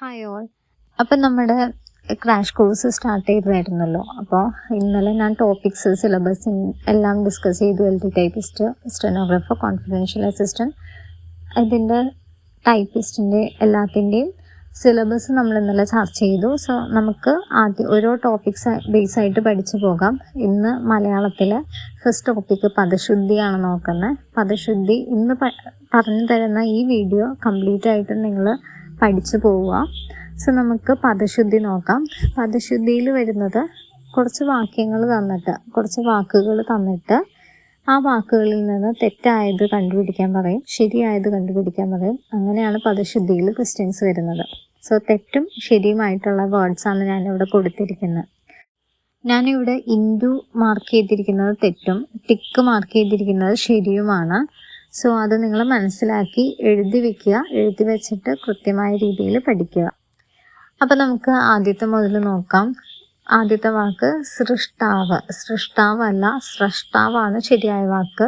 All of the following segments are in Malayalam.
ഹായ് ഓൾ അപ്പം നമ്മുടെ ക്രാഷ് കോഴ്സ് സ്റ്റാർട്ട് ചെയ്തതായിരുന്നല്ലോ. അപ്പോൾ ഇന്നലെ ഞാൻ ടോപ്പിക്സ് സിലബസ് എല്ലാം ഡിസ്കസ് ചെയ്തു. L T typist stenographer confidential assistant ഇതിന്റെ ടൈപ്പിസ്റ്റിന്റെ എല്ലാത്തിന്റെയും സിലബസ് നമ്മൾ ഇന്നലെ ചർച്ച ചെയ്തു. സോ നമുക്ക് ആദ്യം ഓരോ ടോപ്പിക്സ് ബേസ് ആയിട്ട് പഠിച്ചു പോകാം. ഇന്ന് മലയാളത്തിലെ ഫസ്റ്റ് ടോപ്പിക്ക് പദശുദ്ധിയാണ് നോക്കുന്നത്. പദശുദ്ധി ഇന്ന് പറഞ്ഞു തരുന്ന ഈ വീഡിയോ കംപ്ലീറ്റ് ആയിട്ട് നിങ്ങൾ പഠിച്ചു പോവുക. സോ നമുക്ക് പദശുദ്ധി നോക്കാം. പദശുദ്ധിയിൽ വരുന്നത് കുറച്ച് വാക്യങ്ങൾ തന്നിട്ട് കുറച്ച് വാക്കുകൾ തന്നിട്ട് ആ വാക്കുകളിൽ നിന്ന് തെറ്റായത് കണ്ടുപിടിക്കാൻ പറയും ശരിയായത് കണ്ടുപിടിക്കാൻ പറയും. അങ്ങനെയാണ് പദശുദ്ധിയിൽ ക്വസ്റ്റ്യൻസ് വരുന്നത്. സോ തെറ്റും ശരിയുമായിട്ടുള്ള വേർഡ്സാണ് ഞാനിവിടെ കൊടുത്തിരിക്കുന്നത്. ഞാനിവിടെ ഇൻഡു മാർക്ക് ചെയ്തിരിക്കുന്നത് തെറ്റും ടിക്ക് മാർക്ക് ചെയ്തിരിക്കുന്നത് ശരിയുമാണ്. സോ അത് നിങ്ങൾ മനസ്സിലാക്കി എഴുതി വെക്കുക. എഴുതി വെച്ചിട്ട് കൃത്യമായ രീതിയിൽ പഠിക്കുക. അപ്പം നമുക്ക് ആദ്യത്തെ മുതൽ നോക്കാം. ആദ്യത്തെ വാക്ക് സൃഷ്ടാവ്. സൃഷ്ടാവല്ല സ്രഷ്ടാവാണ് ശരിയായ വാക്ക്.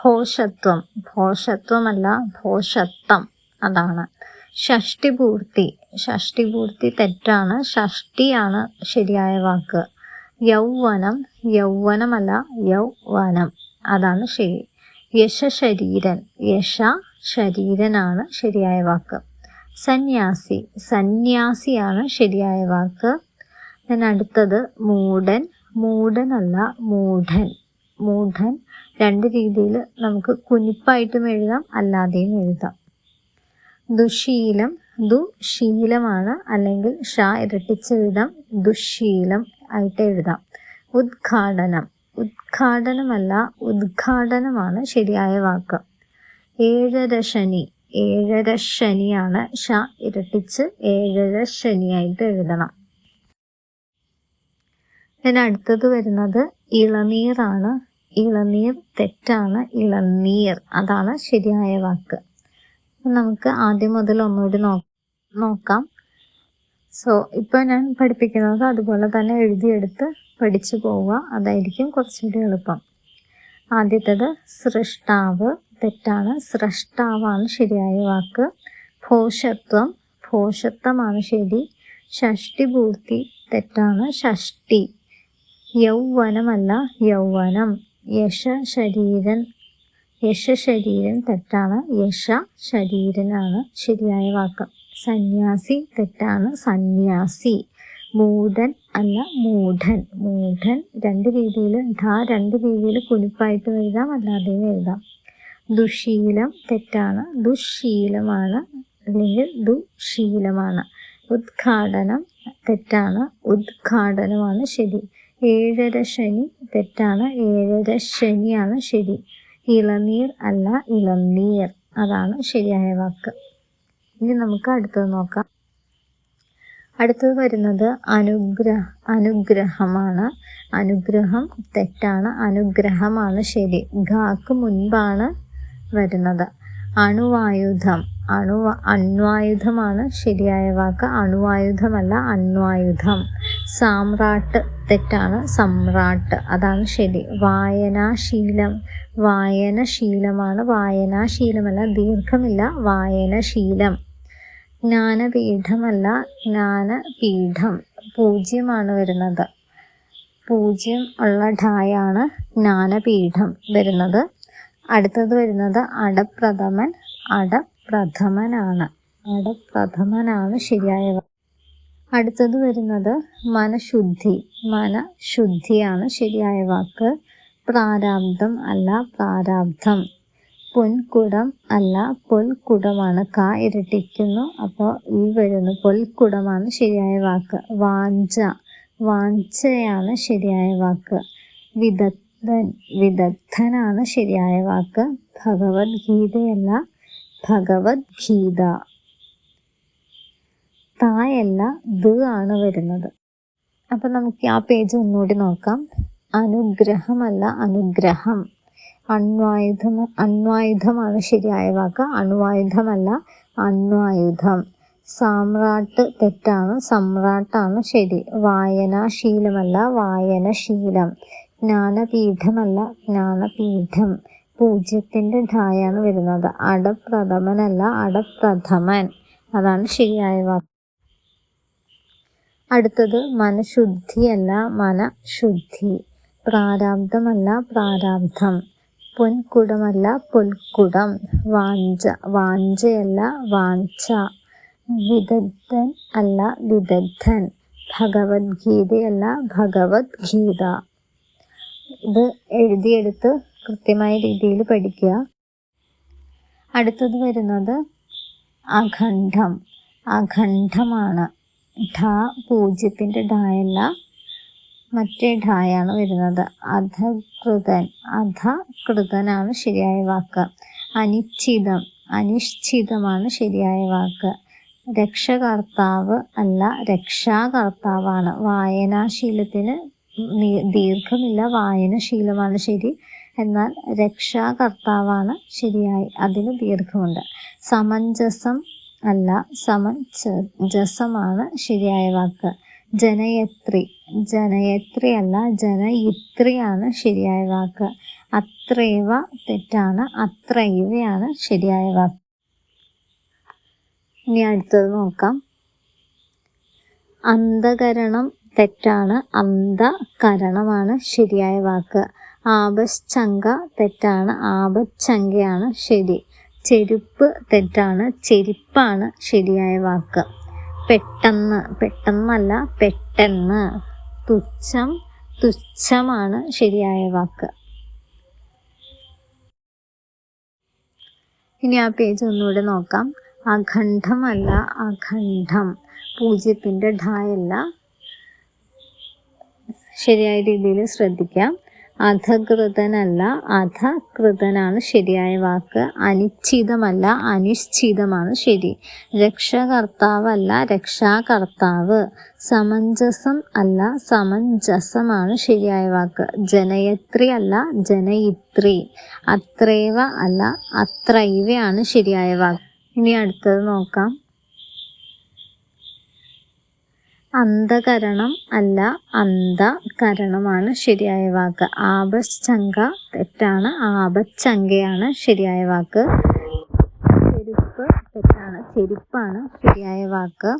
ഭോഷത്വം. ഭോഷത്വമല്ല ഭോഷത്വം അതാണ്. ഷഷ്ടിപൂർത്തി. ഷഷ്ടിപൂർത്തി തെറ്റാണ്. ഷഷ്ടിയാണ് ശരിയായ വാക്ക്. യൗവനം. യൗവനമല്ല യൗവനം. അതാണ് ശരി. യശശരീരൻ. യശ ശരീരനാണ് ശരിയായ വാക്ക്. സന്യാസി. സന്യാസിയാണ് ശരിയായ വാക്ക്. ഞാൻ അടുത്തത് മൂഢൻ. മൂഢനല്ല മൂഢൻ. മൂഢൻ രണ്ട് രീതിയിൽ നമുക്ക് കുനിപ്പായിട്ടും എഴുതാം അല്ലാതെയും എഴുതാം. ദുശീലം. ദുശീലമാണ് അല്ലെങ്കിൽ ഷ ഇരട്ടിച്ചെഴുതാം ദുശീലം ആയിട്ട് എഴുതാം. ഉദ്ഘാടനം. ഉദ്ഘാടനമല്ല ഉദ്ഘാടനമാണ് ശരിയായ വാക്ക്. ഏഴര ശനി ഏഴര ശനിയാണ് ഷ ഇരട്ടിച്ച് ഏഴര ശനിയായിട്ട് എഴുതണം. പിന്നെ അടുത്തത് വരുന്നത് ഇളനീറാണ്. ഇളനീർ തെറ്റാണ്. ഇളനീർ അതാണ് ശരിയായ വാക്ക്. നമുക്ക് ആദ്യം മുതൽ ഒന്നുകൂടി നോക്കാം. സോ ഇപ്പോൾ ഞാൻ പഠിപ്പിക്കുന്നത് അതുപോലെ തന്നെ എഴുതിയെടുത്ത് പഠിച്ചു പോവുക. അതായിരിക്കും കുറച്ചുകൂടി എളുപ്പം. ആദ്യത്തേത് സൃഷ്ടാവ്. തെറ്റാണ്. സൃഷ്ടാവാണ് ശരിയായ വാക്ക്. ഭോഷത്വം. ഭോഷത്വമാണ് ശരി. ഷഷ്ടിപൂർത്തി. തെറ്റാണ്. ഷഷ്ടി. യൗവനമല്ല യൗവനം. യശ ശരീരൻ. യശ ശരീരൻ തെറ്റാണ്. യശ ശരീരനാണ് ശരിയായ വാക്ക്. സന്യാസി തെറ്റാണ്. സന്യാസി. മൂഢൻ അല്ല മൂഢൻ. മൂഢൻ രണ്ട് രീതിയിൽ ധാ രണ്ട് രീതിയിൽ കുനിപ്പായിട്ട് എഴുതാം അല്ലാതെയും എഴുതാം. ദുശീലം തെറ്റാണ്. ദുശീലമാണ് അല്ലെങ്കിൽ ദുശീലമാണ്. ഉദ്ഘാടനം തെറ്റാണ്. ഉദ്ഘാടനമാണ് ശരി. ഏഴര ശനി തെറ്റാണ്. ഏഴര ശനിയാണ് ശരി. ഇളനീർ അല്ല ഇളനീർ. അതാണ് ശരിയായ വാക്ക്. ഇനി നമുക്ക് അടുത്തത് നോക്കാം. അടുത്തത് വരുന്നത് അനുഗ്രഹ അനുഗ്രഹമാണ്. അനുഗ്രഹം തെറ്റാണ് അനുഗ്രഹമാണ് ശരി. ഖാക്ക് മുൻപാണ് വരുന്നത്. അണുവായുധം അണു അണ്വായുധമാണ് ശരിയായ വാക്ക്. അണുവായുധമല്ല അണ്വായുധം. സാമ്രാട്ട് തെറ്റാണ് സമ്രാട്ട്. അതാണ് ശരി. വായനാശീലം വായനശീലമാണ്. വായനാശീലമല്ല ദീർഘമില്ല വായനശീലം. ജ്ഞാനപീഠമല്ല ജ്ഞാനപീഠം. പൂജ്യമാണ് വരുന്നത്. പൂജ്യം ഉള്ള ഠായാണ് ജ്ഞാനപീഠം വരുന്നത്. അടുത്തത് വരുന്നത് അടപ്രഥമൻ. അടപ്രഥമനാണ്. അടപ്രഥമനാണ് ശരിയായവ. അടുത്തത് വരുന്നത് മനഃശുദ്ധി. മനഃശുദ്ധിയാണ് ശരിയായ വാക്ക്. പ്രാരാബ്ധം അല്ല പ്രാരാബ്ധം പൊൻകുടം അല്ല പൊൽക്കുടമാണ് ക ഇരട്ടിക്കുന്നു. അപ്പോൾ ഈ വരുന്നു പൊൽക്കുടമാണ് ശരിയായ വാക്ക്. വാഞ്ച. വാഞ്ചയാണ് ശരിയായ വാക്ക്. വിദഗ്ധൻ. വിദഗ്ധനാണ് ശരിയായ വാക്ക്. ഭഗവത്ഗീതയല്ല ഭഗവത്ഗീത. തായല്ല ദ് ആണ് വരുന്നത്. അപ്പം നമുക്ക് ആ പേജ് ഒന്നുകൂടി നോക്കാം. അനുഗ്രഹമല്ല അനുഗ്രഹം. അണ്വായുധം അണ്വായുധമാണ് ശരിയായ വാക്ക്. അണ്വായുധമല്ല അണ്വായുധം. സാമ്രാട്ട് തെറ്റാണ് സമ്രാട്ടാണ് ശരി. വായനാശീലമല്ല വായനശീലം. ജ്ഞാനപീഠമല്ല ജ്ഞാനപീഠം. പൂജ്യത്തിന്റെ ഢായാണ് വരുന്നത്. അടപ്രഥമനല്ല അടപ്രഥമൻ. അതാണ് ശരിയായ വാക്ക്. അടുത്തത് മനഃശുദ്ധിയല്ല മനഃശുദ്ധി. പ്രാരാബ്ധമല്ല പ്രാരാബ്ധം പൊൻകുടമല്ല പുൽക്കുടം വാഞ്ച വാഞ്ചയല്ല വാഞ്ച. വിദഗ്ധൻ അല്ല വിദഗ്ധൻ. ഭഗവത്ഗീതയല്ല ഭഗവത്ഗീത. ഇത് എഴുതിയെടുത്ത് കൃത്യമായ രീതിയിൽ പഠിക്കുക. അടുത്തത് വരുന്നത് അഖണ്ഡം. അഖണ്ഡമാണ്. ഠ പൂജ്യത്തിന്റെ ഢായല്ല മറ്റേ ഢായാണ് വരുന്നത്. അധകൃതൻ അധകൃതനാണ് ശരിയായ വാക്ക്. അനിശ്ചിതം അനിശ്ചിതമാണ് ശരിയായ വാക്ക്. രക്ഷകർത്താവ് അല്ല രക്ഷാകർത്താവാണ്. വായനാശീലത്തിന് ദീർഘമില്ല വായനശീലമാണ് ശരി. എന്നാൽ രക്ഷാകർത്താവാണ് ശരിയായി അതിന് ദീർഘമുണ്ട്. സമഞ്ജസം അല്ല സമഞ്ജസമാണ് ശരിയായ വാക്ക്. ജനയത്രി ജനയത്രി ജന ജനയിത്രിയാണ് ശരിയായ വാക്ക്. അത്രയവ തെറ്റാണ് അത്രയവയാണ് ശരിയായ വാക്ക്. ഇനി അടുത്തത് നോക്കാം. അന്ധകരണം തെറ്റാണ് അന്ധകരണമാണ് ശരിയായ വാക്ക്. ആപശ്ചങ്ക തെറ്റാണ് ആപച്ചങ്കയാണ് ശരി. ചെരുപ്പ് തെറ്റാണ് ചെരുപ്പാണ് ശരിയായ വാക്ക്. പെട്ടെന്ന് പെട്ടെന്നല്ല പെട്ടെന്ന്. തുച്ഛം തുച്ഛമാണ് ശരിയായ വാക്ക്. ഇനി ആ പേജ് ഒന്നുകൂടെ നോക്കാം. അഖണ്ഡമല്ല അഖണ്ഡം. പൂജ്യത്തിന്റെ ഢായല്ല ശരിയായ രീതിയിൽ ശ്രദ്ധിക്കാം. അധകൃതനല്ല അധകൃതനാണ് ശരിയായ വാക്ക്. അനിശ്ചിതമല്ല അനിശ്ചിതമാണ് ശരി. രക്ഷകർത്താവല്ല രക്ഷാകർത്താവ്. സമഞ്ജസം അല്ല സമഞ്ജസമാണ് ശരിയായ വാക്ക്. ജനയത്രി അല്ല ജനയിത്രി. അത്രേവ അല്ല അത്രൈവയാണ് ശരിയായ വാക്ക്. ഇനി അടുത്തത് നോക്കാം. അന്ധകരണം അല്ല അന്ധകരണമാണ് ശരിയായ വാക്ക്. ആപശ്ചങ്ക തെറ്റാണ് ആപച്ചങ്കയാണ് ശരിയായ വാക്ക്. ചെരുപ്പ് തെറ്റാണ് ചെരുപ്പാണ് ശരിയായ വാക്ക്.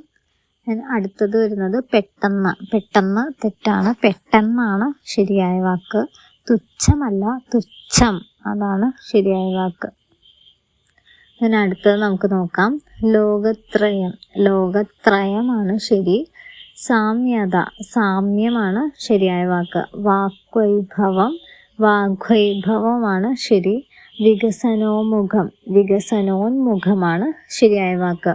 അടുത്തത് വരുന്നത് പെട്ടെന്ന്. പെട്ടെന്ന് തെറ്റാണ് പെട്ടെന്നാണ് ശരിയായ വാക്ക്. തുച്ഛമല്ല തുച്ഛം അതാണ് ശരിയായ വാക്ക്. അടുത്തത് നമുക്ക് നോക്കാം. ലോകത്രയം. ലോകത്രയമാണ് ശരി. സാമ്യത സാമ്യമാണ് ശരിയായ വാക്ക്. വാക്വൈഭവം വാഗ്വൈഭവമാണ് ശരി. വികസനോമുഖം വികസനോന്മുഖമാണ് ശരിയായ വാക്ക്.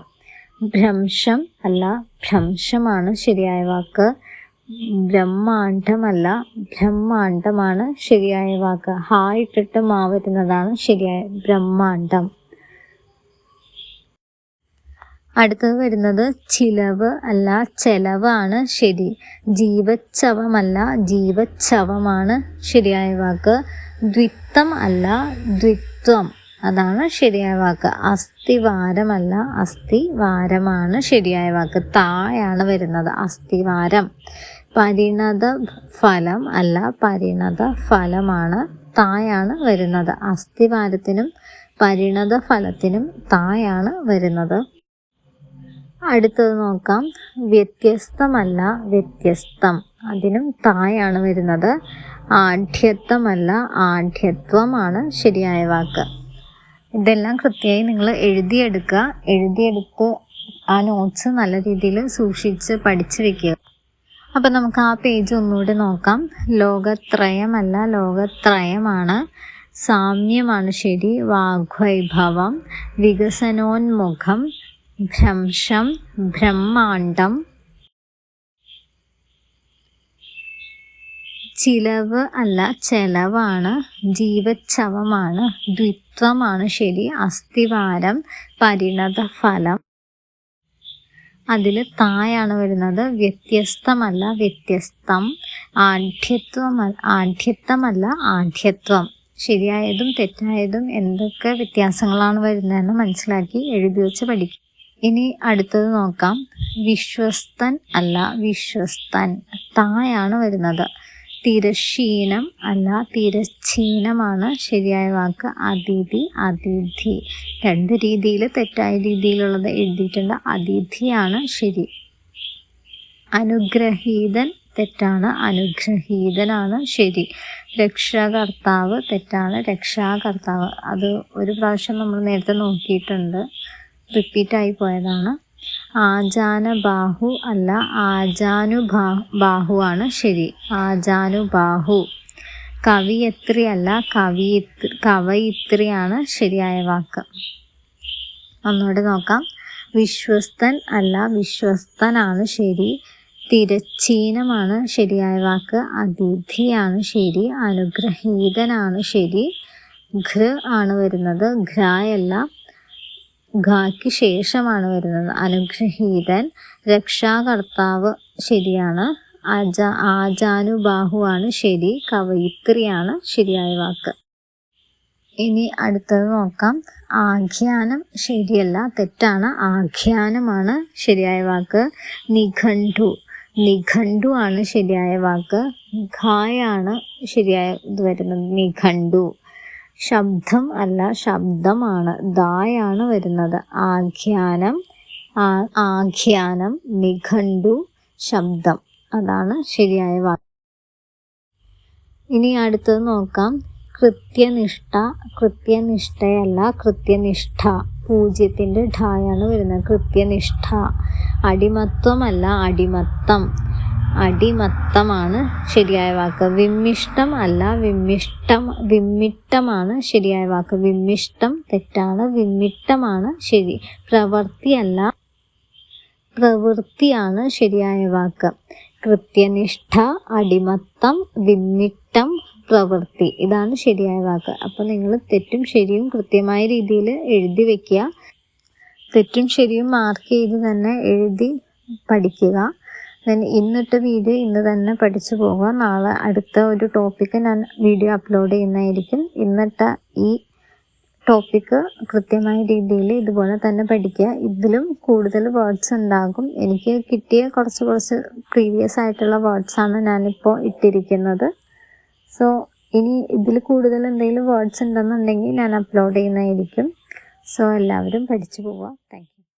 ഭ്രംശം അല്ല ഭ്രംശമാണ് ശരിയായ വാക്ക്. ബ്രഹ്മാണ്ഡമല്ല ബ്രഹ്മാണ്ഡമാണ് ശരിയായ വാക്ക്. ഹായിട്ടിട്ട് മാവരുന്നതാണ് ശരിയായ ബ്രഹ്മാണ്ഡം. അടുത്തത് വരുന്നത് ചിലവ് അല്ല ചെലവാണ് ശരി. ജീവച്ചവമല്ല ജീവച്ചവമാണ് ശരിയായ വാക്ക്. ദ്വിത്വം അല്ല ദ്വിത്വം. അതാണ് ശരിയായ വാക്ക്. അസ്ഥിവാരമല്ല അസ്ഥിവാരമാണ് ശരിയായ വാക്ക്. തായാണ് വരുന്നത് അസ്ഥിവാരം. പരിണത ഫലം അല്ല പരിണത ഫലമാണ് തായാണ് വരുന്നത്. അസ്ഥിവാരത്തിനും പരിണത ഫലത്തിനും തായാണ് വരുന്നത്. അടുത്തത് നോക്കാം. വ്യത്യസ്തമല്ല വ്യത്യസ്തം. അതിനും തായാണ് വരുന്നത്. ആഢ്യത്വമല്ല ആഢ്യത്വമാണ് ശരിയായ വാക്ക്. ഇതെല്ലാം കൃത്യമായി നിങ്ങൾ എഴുതിയെടുക്കുക. എഴുതിയെടുത്ത് ആ നോട്ട്സ് നല്ല രീതിയിൽ സൂക്ഷിച്ച് പഠിച്ചു വെക്കുക അപ്പം നമുക്ക് ആ പേജ് ഒന്നുകൂടി നോക്കാം. ലോകത്രയമല്ല ലോകത്രയമാണ്. സാമ്യമാണ് ശരി വാഗ്വൈഭവം വികസനോന്മുഖം ഭ്രംശം ബ്രഹ്മാണ്ടം. ചിലവ് അല്ല ചെലവാണ് ജീവച്ഛവമാണ് ദ്വിത്വമാണ് ശരി അസ്ഥിവാരം പരിണത ഫലം അതിൽ തായാണ് വരുന്നത് വ്യത്യസ്തമല്ല വ്യത്യസ്തം ആഢ്യത്വം ആഢ്യത്വമല്ല ആഢ്യത്വം ശരിയായതും തെറ്റായതും എന്തൊക്കെ വ്യത്യാസങ്ങളാണ് വരുന്നതെന്ന് മനസ്സിലാക്കി എഴുതി വെച്ച് പഠിക്കും. ഇനി അടുത്തത് നോക്കാം. വിശ്വസ്തൻ അല്ല വിശ്വസ്തൻ. തായാണ് വരുന്നത്. തിരശീനം അല്ല തിരശ്ചീനമാണ് ശരിയായ വാക്ക് അതിഥി അതിഥി. രണ്ട് രീതിയിൽ തെറ്റായ രീതിയിലുള്ളത് എഴുതിയിട്ടുണ്ട്. അതിഥിയാണ് ശരി. അനുഗ്രഹീതൻ തെറ്റാണ്. അനുഗ്രഹീതനാണ് ശരി. രക്ഷാകർത്താവ് തെറ്റാണ്. രക്ഷാകർത്താവ്. അത് ഒരു പ്രാവശ്യം നമ്മൾ നേരത്തെ നോക്കിയിട്ടുണ്ട്. റിപ്പീറ്റായി പോയതാണ്. ആജാന ബാഹു അല്ല ആജാനു ബാഹു ആണ് ശരി. ആജാനു ബാഹു കവിയത്രി അല്ല കവിയിത്രി കവയിത്രിയാണ് ശരിയായ വാക്ക്. ഒന്നുകൂടെ നോക്കാം. വിശ്വസ്തൻ അല്ല വിശ്വസ്തനാണ് ശരി. തിരച്ചീനമാണ് ശരിയായ വാക്ക്. അതിഥിയാണ് ശരി. അനുഗ്രഹീതനാണ് ശരി. ഘൃ ആണ് വരുന്നത്. ഘ്രായല്ല ഘാക്ക് ശേഷമാണ് വരുന്നത്. അനുഗ്രഹീതൻ രക്ഷാകർത്താവ് ശരിയാണ്. അജ ആജാനുബാഹുവാണ് ശരി. കവയിത്രിയാണ് ശരിയായ വാക്ക്. ഇനി അടുത്തത് നോക്കാം. ആഖ്യാനം ശരിയല്ല തെറ്റാണ്. ആഖ്യാനമാണ് ശരിയായ വാക്ക്. നിഘണ്ടു നിഘണ്ടു ആണ് ശരിയായ വാക്ക്. ഖായാണ് ശരിയായ ഇത് വരുന്നത്. നിഘണ്ടു. ശബ്ദം അല്ല ശബ്ദമാണ്. ദായാണ് വരുന്നത്. ആഖ്യാനം ആഖ്യാനം നിഘണ്ടു ശബ്ദം. അതാണ് ശരിയായ വാക്ക് ഇനി അടുത്തത് നോക്കാം. കൃത്യനിഷ്ഠ കൃത്യനിഷ്ഠയല്ല കൃത്യനിഷ്ഠ. പൂജ്യത്തിന്റെ ഠായാണ് വരുന്നത്. കൃത്യനിഷ്ഠ. അടിമത്വമല്ല അടിമത്തം. അടിമത്തമാണ് ശരിയായ വാക്ക്. വിമ്മിഷ്ടം അല്ല വിമ്മിഷ്ടം വിമ്മിട്ടമാണ് ശരിയായ വാക്ക്. വിമ്മിഷ്ടം തെറ്റാണ് വിമ്മിട്ടമാണ് ശരി. പ്രവൃത്തി അല്ല പ്രവൃത്തിയാണ് ശരിയായ വാക്ക്. കൃത്യനിഷ്ഠ അടിമത്തം വിമ്മിട്ടം പ്രവൃത്തി. ഇതാണ് ശരിയായ വാക്ക്. അപ്പോൾ നിങ്ങൾ തെറ്റും ശരിയും കൃത്യമായ രീതിയിൽ എഴുതി വെക്കുക. തെറ്റും ശരിയും മാർക്ക് ചെയ്ത് തന്നെ എഴുതി പഠിക്കുക. ദെൻ ഇന്നിട്ട് വീഡിയോ ഇന്ന് തന്നെ പഠിച്ചു പോകുക നാളെ അടുത്ത ഒരു ടോപ്പിക്ക് ഞാൻ വീഡിയോ അപ്ലോഡ് ചെയ്യുന്നതായിരിക്കും. ഇന്നിട്ട ഈ ടോപ്പിക്ക് കൃത്യമായ രീതിയിൽ ഇതുപോലെ തന്നെ പഠിക്കുക. ഇതിലും കൂടുതൽ വേർഡ്സ് ഉണ്ടാകും. എനിക്ക് കിട്ടിയ കുറച്ച് കുറച്ച് പ്രീവിയസ് ആയിട്ടുള്ള വേർഡ്സാണ് ഞാനിപ്പോൾ ഇട്ടിരിക്കുന്നത്. സോ ഇനി ഇതിൽ കൂടുതൽ എന്തെങ്കിലും വേർഡ്സ് ഉണ്ടെന്നുണ്ടെങ്കിൽ ഞാൻ അപ്ലോഡ് ചെയ്യുന്നതായിരിക്കും. സോ എല്ലാവരും പഠിച്ചു പോവാം. താങ്ക്